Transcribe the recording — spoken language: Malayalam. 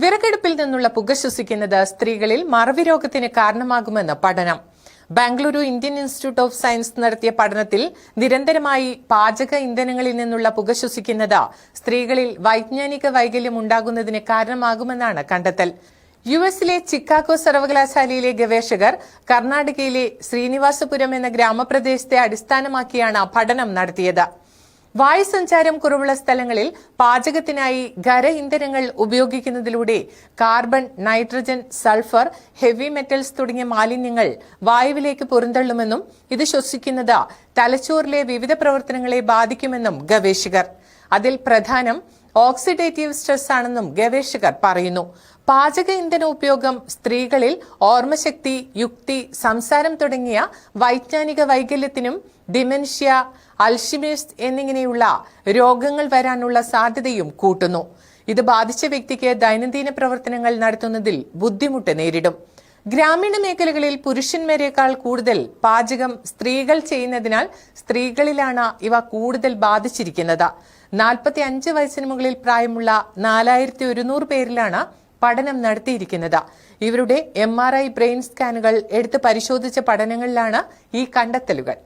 വിറകടുപ്പിൽ നിന്നുള്ള പുക ശ്വസിക്കുന്നത് സ്ത്രീകളിൽ മറവി രോഗത്തിന് കാരണമാകുമെന്ന് പഠനം. Bengaluru Indian institute of science നടത്തിയ പഠനത്തിൽ നിരന്തരമായി പാചക ഇന്ധനങ്ങളിൽ നിന്നുള്ള പുക ശ്വസിക്കുന്നത് സ്ത്രീകളിൽ വൈജ്ഞാനിക വൈകല്യം ഉണ്ടാകുന്നതിന് കാരണമാകുമെന്നാണ് കണ്ടെത്തൽ. യു എസിലെ ചിക്കാഗോ സർവകലാശാലയിലെ ഗവേഷകർ കർണാടകയിലെ ശ്രീനിവാസപുരം എന്ന ഗ്രാമപ്രദേശത്തെ അടിസ്ഥാനമാക്കിയാണ് പഠനം നടത്തിയത്. വായുസഞ്ചാരം കുറവുള്ള സ്ഥലങ്ങളിൽ പാചകത്തിനായി ഖര ഇന്ധനങ്ങൾ ഉപയോഗിക്കുന്നതിലൂടെ carbon nitrogen sulphur heavy metals തുടങ്ങിയ മാലിന്യങ്ങൾ വായുവിലേക്ക് പുറന്തള്ളുമെന്നും ഇത് ശ്വസിക്കുന്നത് തലച്ചോറിലെ വിവിധ പ്രവർത്തനങ്ങളെ ബാധിക്കുമെന്നും ഗവേഷകർ. അതിൽ പ്രധാനം ഓക്സിഡേറ്റീവ് സ്ട്രെസ് ആണെന്നും ഗവേഷകർ പറയുന്നു. പാചക ഇന്ധന ഉപയോഗം സ്ത്രീകളിൽ ഓർമ്മശക്തി യുക്തി സംസാരം തുടങ്ങിയ വൈജ്ഞാനിക വൈകല്യത്തിനും ഡിമെൻഷ്യ അൽഷിമേഴ്സ് എന്നിങ്ങനെയുള്ള രോഗങ്ങൾ വരാനുള്ള സാധ്യതയും കൂട്ടുന്നു. ഇത് ബാധിച്ച വ്യക്തിക്ക് ദൈനംദിന പ്രവർത്തനങ്ങൾ നടത്തുന്നതിൽ ബുദ്ധിമുട്ട് നേരിടും. ഗ്രാമീണ മേഖലകളിൽ പുരുഷന്മാരെക്കാൾ കൂടുതൽ പാചകം സ്ത്രീകൾ ചെയ്യുന്നതിനാൽ സ്ത്രീകളിലാണ് ഇവ കൂടുതൽ ബാധിച്ചിരിക്കുന്നത്. നാൽപ്പത്തി അഞ്ച് വയസ്സിന് മുകളിൽ പ്രായമുള്ള നാലായിരത്തി ഒരുന്നൂറ് പേരിലാണ് പഠനം നടത്തിയിരിക്കുന്നത്. ഇവരുടെ എം ആർ ഐ ബ്രെയിൻ സ്കാനുകൾ എടുത്ത് പരിശോധിച്ച പഠനങ്ങളിലാണ് ഈ കണ്ടെത്തലുകൾ.